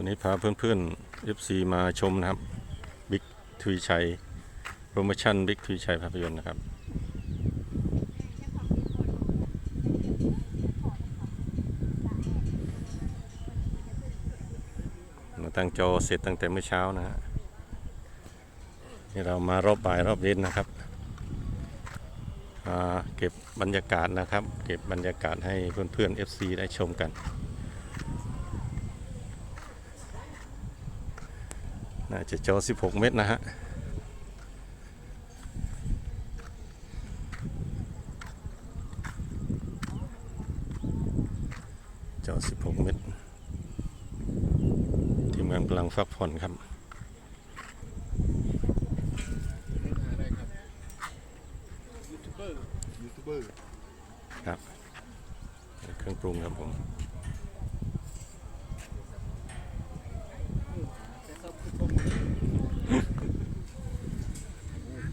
วันนี้พาเพื่อนๆ FC มาชมนะครับบิ๊กทวีชัยโปรโมชั่นบิ๊กทวีชัยภาพยนตร์นะครับ มาตั้งจอเสร็จตั้งแต่เมื่อเช้านะฮะนี่เรามารอบบ่ายรอบเย็นนะครับเก็บบรรยากาศนะครับ เก็บบรรยากาศให้เพื่อนๆ FC ได้ชมกัน น่าจะจอ 16 เมตรนะฮะจอ 16 เมตร ทีมงานกำลังฟักผ่อนครับอะไรครับยูทูบเบอร์ยูทูบเบอร์ ครับ เครื่องปรุงครับผม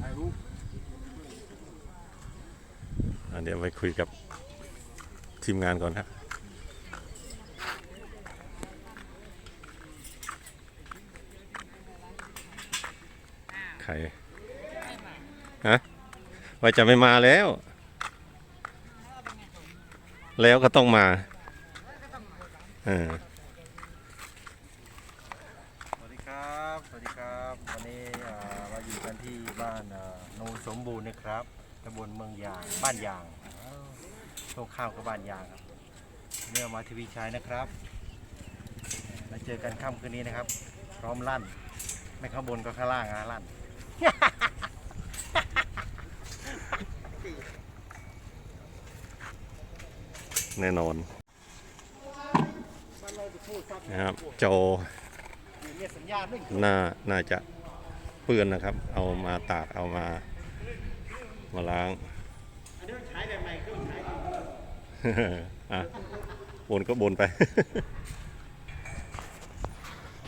ถ่ายรูป อะ เดี๋ยวไปคุยกับทีมงานก่อนครับใครฮะว่าจะไม่มาแล้ว แล้วก็ต้องมาเออสวัสดีครับ สวัสดีครับ วันนี้อ่าเราอยู่กันที่บ้านอ่าโนนสมบูรณ์นะครับตำบลเมืองยาง บ้านยาง ตรงข้ามกับบ้านยางครับเมื่อมาทวีชัยนะครับมาเจอกันค่ำคืนนี้นะครับ พร้อมลั่น ไม่ข้างบนก็ข้างล่างนะลั่นแน่นอนนะครับโจเนี่ยสัญญาน่าน่าจะเปื้อนนะครับ เอามาตากเอามา มาล้าง อะบนก็บนไป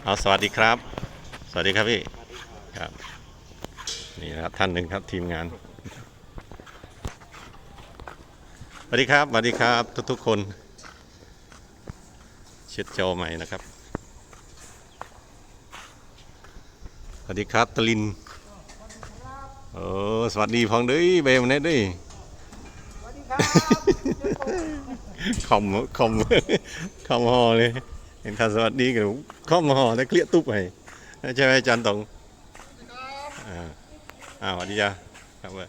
เอาสวัสดีครับ สวัสดีครับพี่ครับนี่นะครับท่านหนึ่งครับทีมงานสวัสดีครับสวัสดีครับ ทุกๆคน เช็ดจอใหม่นะครับสวัสดีครับตลินโอ้สวัสดีพองเด้วยเบมเน็ตด้วยค คอมคอมคอมฮอเลยเห็นข่าวสวัสดีกันคอมฮอแล้เคลียร์ตุ๊บไปใช่ไหมอาจารย์ตองอ่าอ่าสวัสดีจ้าครับเว้ย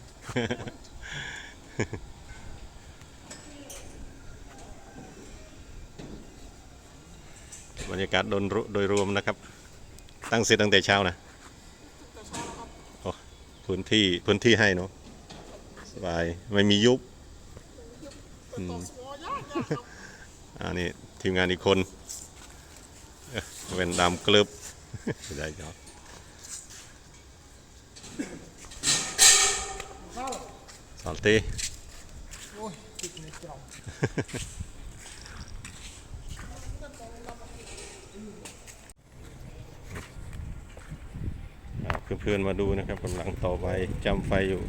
บรรยากาศโดยรวโดยรวมนะครับ ตั้งเสร็จตั้งแต่เช้านะโอ้พื้นที่พื้นที่ให้เนาะสบาย ไม่มียุบอืม อันนี้ทีมงานอีกคนเอ้อเว้นดำกลึบได้จอดสอนตีโอ้ยติดในกล่องครับเพื่อนๆมาดูนะครับกำลังต่อไปจำไฟอยู่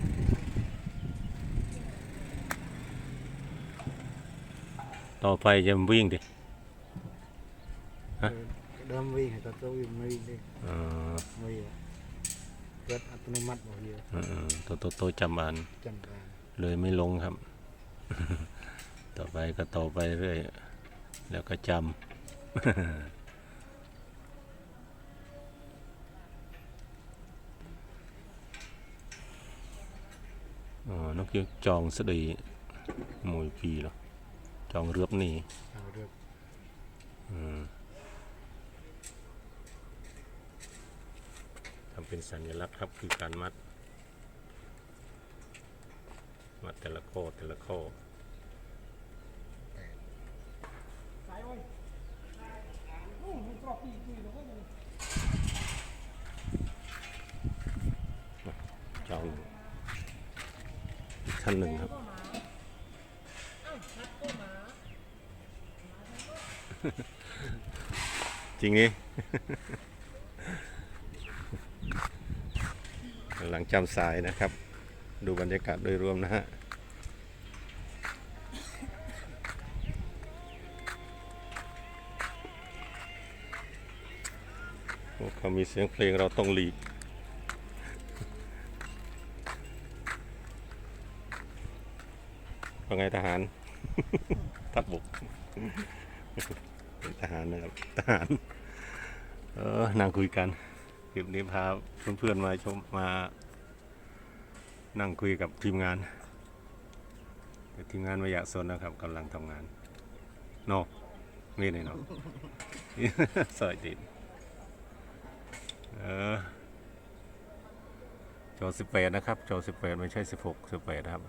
ต่อไปจะวิ่งดิเดิมวิ่งให้ตัวตัววิ่งไม่วิ่งดิเอ่อไม่วิ่งเกิดอัตโนมัติบอกเยอะเอ่อตัวโตโตๆจำบานจำได้เลยไม่ลงครับ ต่อไปก็ต่อไปเรื่อยแล้วก็จำอ๋อนักเกี่ยวจองสดีมวยปีเหรอ จองเรือบนี่เอาเรื่องอืมทำเป็นสัญลักษณ์ครับคือการมัด มัดแต่ละข้อแต่ละข้อจองอีกท่านหนึ่งครับ จริงนี่กำลังจำสายนะครับ ดูบรรยากาศโดยรวมนะฮะเขามีเสียงเพลงเราต้องหลีก ว่าไงทหาร ทัพบก ทหารนะครับทหาร เออนั่งคุยกันคลิปนี้พาเพื่อนๆมาชมมา นั่งคุยกับทีมงานทีมงานไม่อยากสนนะครับกำลังทำงานโนมีเลยเนาะสวัสดีเออโจสิบแปดนะครับโจสิบแปดไม่ใช่สิบหกสิบแปดครับ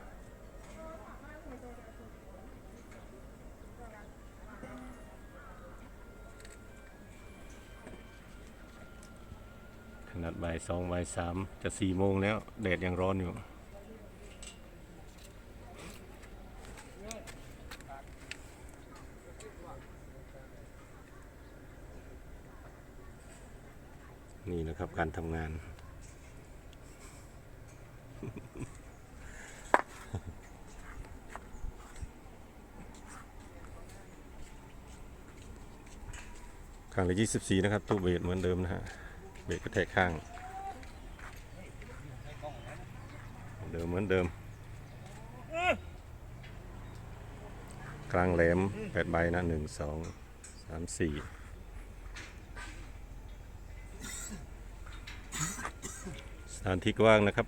นาดบ่ายสองบ่ายสามจะสี่โมงแล้วแดดยังร้อนอยู่ นี่นะครับการทำงานข้างละ24นะครับตู้เบสเหมือนเดิมนะฮะ เบรกกระแทกข้าง เดิมเหมือนเดิม กลางแหลมแปดใบนะหนึ่งสองสามสี่สถานที่กว้างนะครับ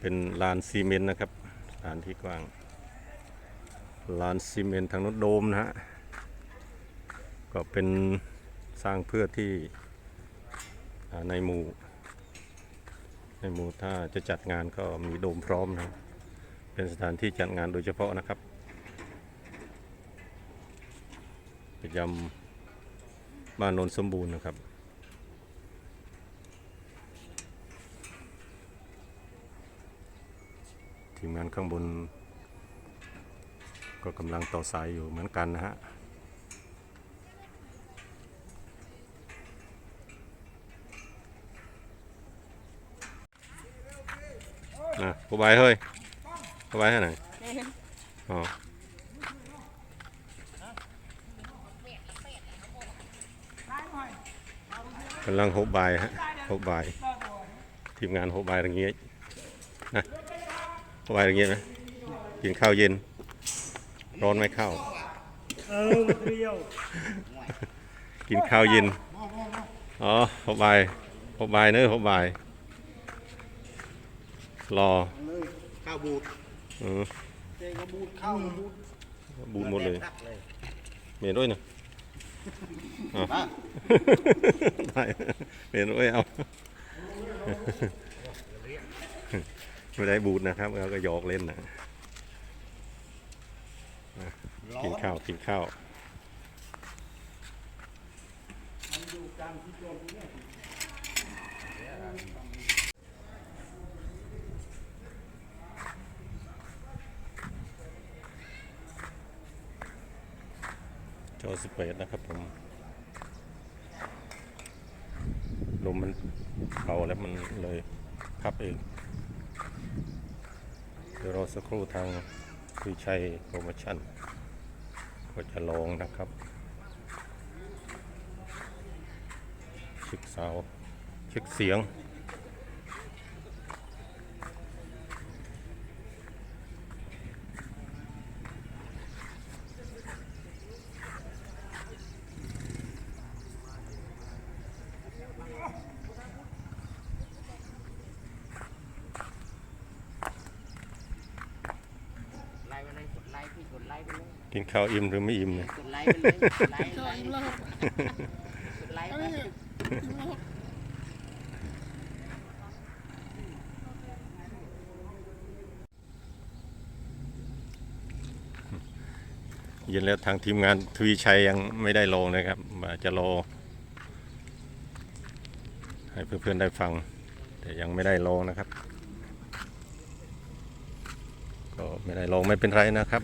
เป็นลานซีเมนต์นะครับ สถานที่กว้างลานซีเมนต์ทางโน้นโดมนะฮะ ก็เป็น สร้างเพื่อที่ในหมู่ ในหมู่ถ้าจะจัดงานก็มีโดมพร้อมนะเป็นสถานที่จัดงานโดยเฉพาะนะครับประจำบ้านนนสมบูรณ์นะครับทีมงานข้างบน ก็กำลังต่อสายอยู่เหมือนกันนะฮะ นะผู้ใบเฮ้ยผู้ใบให้หน่อยอ๋อกำลังหกใบฮะหกใบทีมงานหกใบอย่างเงี้ยนะหกใบอย่างเงี้ยนะกินข้าวเย็น ร้อนไหมข้าวเออเปรี้ยวกินข้าวเย็นอ๋อหกใบหกใบเนอะหกใบ รอเลยข้าวบูดเออเจงก็บูดข้าวก็บูดบูดหมดเลยตักเลยเมียด้วยนะเอามาได้เมียด้วยเอาไม่ได้บูดนะครับเราก็หยอกเล่นนะกินข้าวกินข้าวจอสิบเอ็ดนะครับผม ลมมันเบาแล้วมันเลยพับเอง เดี๋ยวรอสักครู่ทางคุยชัยโปรโมชั่น ก็จะลองนะครับเช็คเสาเช็คเสียง ไลค์ไปเลยกดไลค์พี่กด ไลค์ไปเลยกินข้าวอิ่มหรือไม่อิ่มเนี่ยกดไลค์ไปเลยกดไลค์ไลค์กดไลค์ไปเย็นแล้วทางทีมงานทวีชัยยังไม่ได้ลงนะครับมาจะรอให้เพื่อนๆได้ฟัง แต่ยังไม่ได้ลงนะครับ ก็ไม่ได้ลงไม่เป็นไรนะครับ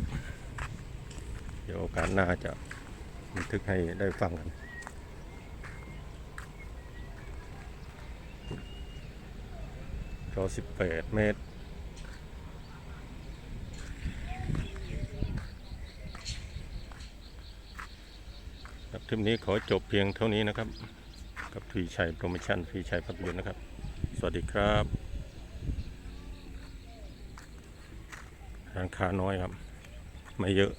เดี๋ยวโอกาสหน้าจะบันทึกให้ได้ฟังกัน จอ18เมตร ครับทริปนี้ขอจบเพียงเท่านี้นะครับ กับทวีชัยโปรโมชั่นทวีชัยภาพยนตร์นะครับ สวัสดีครับร้านค้าน้อยครับ ไม่เยอะ